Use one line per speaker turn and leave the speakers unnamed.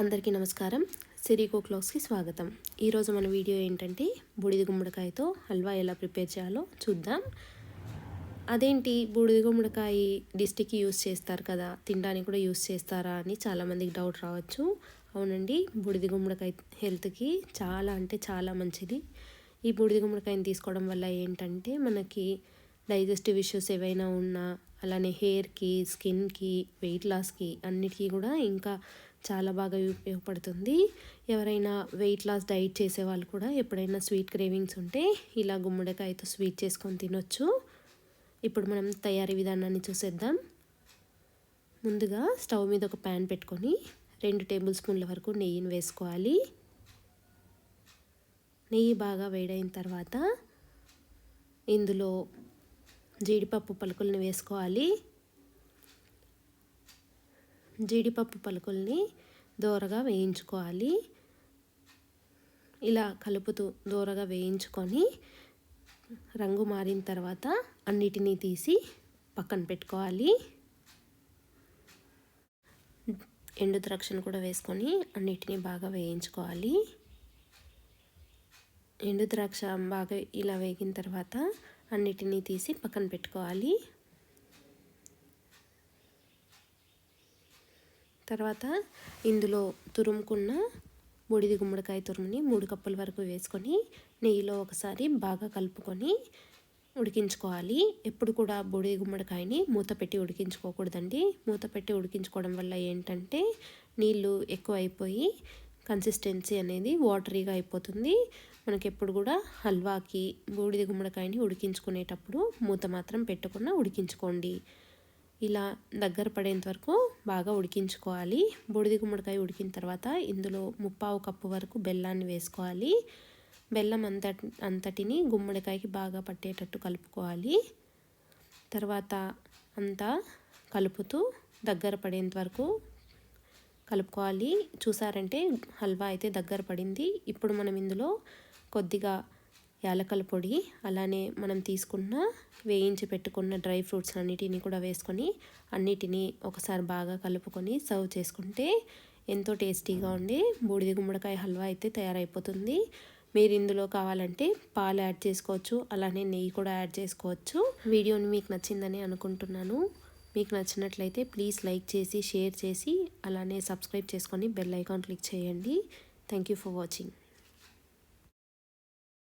అందరికీ నమస్కారం. సిరికో క్లాక్స్కి స్వాగతం. ఈరోజు మన వీడియో ఏంటంటే బూడిద గుమ్మడికాయతో హల్వా ఎలా ప్రిపేర్ చేయాలో చూద్దాం. అదేంటి బూడిద గుమ్మడికాయ డిస్టిక్కి యూస్ చేస్తారు కదా తినడానికి కూడా యూస్ చేస్తారా అని చాలామందికి డౌట్ రావచ్చు. అవునండి బూడిద గుమ్మడికాయ హెల్త్కి చాలా అంటే చాలా మంచిది. ఈ బూడిద గుమ్మడికాయని తీసుకోవడం వల్ల ఏంటంటే మనకి డైజెస్టివ్ ఇష్యూస్ ఏవైనా ఉన్నా అలానే హెయిర్కి స్కిన్కి వెయిట్ లాస్కి అన్నిటికీ కూడా ఇంకా చాలా బాగా ఉపయోగపడుతుంది. ఎవరైనా వెయిట్ లాస్ డైట్ చేసే వాళ్ళు కూడా ఎప్పుడైనా స్వీట్ క్రేవింగ్స్ ఉంటే ఇలా గుమ్మడికాయతో స్వీట్ చేసుకొని తినొచ్చు. ఇప్పుడు మనం తయారీ విధానాన్ని చూసేద్దాం. ముందుగా స్టవ్ మీద ఒక ప్యాన్ పెట్టుకొని రెండు టేబుల్ స్పూన్ల వరకు నెయ్యిని వేసుకోవాలి. నెయ్యి బాగా వేడైన తర్వాత ఇందులో జీడిపప్పు పలుకులను వేసుకోవాలి. జీడిపప్పు పలుకుల్ని దోరగా వేయించుకోవాలి. ఇలా కలుపుతూ దోరగా వేయించుకొని రంగు మారిన తర్వాత అన్నిటినీ తీసి పక్కన పెట్టుకోవాలి. ఎండు ద్రాక్షను కూడా వేసుకొని అన్నిటినీ బాగా వేయించుకోవాలి. ఎండు ద్రాక్ష బాగా ఇలా వేగిన తర్వాత అన్నిటినీ తీసి పక్కన పెట్టుకోవాలి. తర్వాత ఇందులో తురుముకున్న బూడిది గుమ్మడికాయ తురుముని మూడు కప్పుల వరకు వేసుకొని నెయ్యిలో ఒకసారి బాగా కలుపుకొని ఉడికించుకోవాలి. ఎప్పుడు కూడా బూడిది గుమ్మడికాయని మూత పెట్టి ఉడికించుకోకూడదండి. మూత పెట్టి ఉడికించుకోవడం వల్ల ఏంటంటే నీళ్ళు ఎక్కువ అయిపోయి కన్సిస్టెన్సీ అనేది వాటరీగా అయిపోతుంది. మనకి ఎప్పుడు కూడా హల్వాకి బూడిది గుమ్మడికాయని ఉడికించుకునేటప్పుడు మూత మాత్రం పెట్టకుండా ఉడికించుకోండి. ఇలా దగ్గర పడేంత వరకు బాగా ఉడికించుకోవాలి. బూడిది గుమ్మడికాయ ఉడికిన తర్వాత ఇందులో ముప్పావు కప్పు వరకు బెల్లాన్ని వేసుకోవాలి. బెల్లం అంత అంతటిని గుమ్మడికాయకి బాగా పట్టేటట్టు కలుపుకోవాలి. తర్వాత అంతా కలుపుతూ దగ్గర పడేంత వరకు కలుపుకోవాలి. చూసారంటే హల్వా అయితే దగ్గర పడింది. ఇప్పుడు మనం ఇందులో కొద్దిగా యాలకల పొడి అలానే మనం తీసుకున్న వేయించి పెట్టుకున్న డ్రై ఫ్రూట్స్ అన్నిటిని కూడా వేసుకొని అన్నిటినీ ఒకసారి బాగా కలుపుకొని సర్వ్ చేసుకుంటే ఎంతో టేస్టీగా ఉండి బూడిద గుమ్మడికాయ హల్వా అయితే తయారైపోతుంది. మీరు ఇందులో కావాలంటే పాలు యాడ్ చేసుకోవచ్చు అలానే నెయ్యి కూడా యాడ్ చేసుకోవచ్చు. వీడియోని మీకు నచ్చిందని అనుకుంటున్నాను. మీకు నచ్చినట్లయితే ప్లీజ్ లైక్ చేసి షేర్ చేసి అలానే సబ్స్క్రైబ్ చేసుకొని బెల్ ఐకాన్ క్లిక్ చేయండి. Thank you for watching.